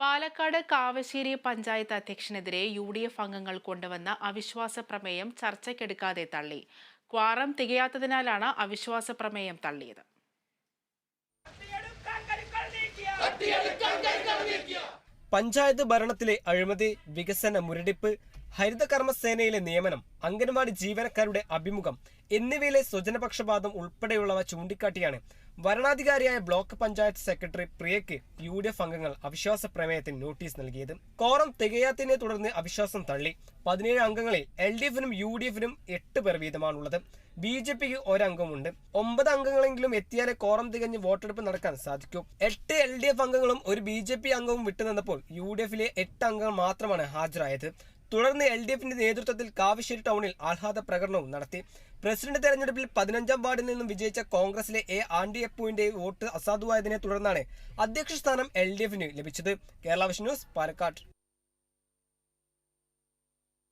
പാലക്കാട് കാവശ്ശേരി പഞ്ചായത്ത് അധ്യക്ഷനെതിരെ U D F അംഗങ്ങൾ കൊണ്ടുവന്ന അവിശ്വാസ പ്രമേയം ചർച്ചയ്ക്കെടുക്കാതെ തള്ളി. ക്വാറം തികയാത്തതിനാലാണ് അവിശ്വാസ പ്രമേയം തള്ളിയത്. പഞ്ചായത്ത് ഭരണത്തിലെ അഴിമതി വികസന മുരടിപ്പ് ഹരിത കർമ്മസേനയിലെ നിയമനം അംഗൻവാടി ജീവനക്കാരുടെ അഭിമുഖം എന്നിവയിലെ സ്വജനപക്ഷപാതം ഉൾപ്പെടെയുള്ളവ ചൂണ്ടിക്കാട്ടിയാണ്. വരണാധികാരിയായ ബ്ലോക്ക് പഞ്ചായത്ത് സെക്രട്ടറി പ്രിയയ്ക്ക് യു ഡി എഫ് അംഗങ്ങൾ അവിശ്വാസ പ്രമേയത്തിന് നോട്ടീസ് നൽകിയത്. കോറം തികയാത്തതിനെ തുടർന്ന് അവിശ്വാസം തള്ളി. പതിനേഴ് അംഗങ്ങളിൽ എൽ ഡി എഫിനും യു ഡി എഫിനും എട്ട് പേർ വീതമാണുള്ളത്. ബി ജെ പിക്ക് ഒരംഗമുണ്ട്. ഒമ്പത് അംഗങ്ങളെങ്കിലും എത്തിയാലേ കോറം തികഞ്ഞ് വോട്ടെടുപ്പ് നടക്കാൻ സാധിക്കൂ. എട്ട് എൽ ഡി എഫ് അംഗങ്ങളും ഒരു ബി ജെ പി അംഗവും വിട്ടുനിന്നപ്പോൾ യു ഡി എഫിലെ എട്ട് അംഗങ്ങൾ മാത്രമാണ് ഹാജരായത്. തുടർന്ന് എൽ ഡി എഫിന്റെ നേതൃത്വത്തിൽ കാവശ്ശേരി ടൗണിൽ ആഹ്ലാദ പ്രകടനവും നടത്തി. പ്രസിഡന്റ് തെരഞ്ഞെടുപ്പിൽ പതിനഞ്ചാം വാർഡിൽ നിന്നും വിജയിച്ച കോൺഗ്രസിലെ എ ആന്റി എപ്പുവിന്റെ വോട്ട് അസാധുവായതിനെ തുടർന്നാണ് അധ്യക്ഷ സ്ഥാനം എൽ ഡി എഫിന് ലഭിച്ചത്. കേരള ന്യൂസ് പാലക്കാട്.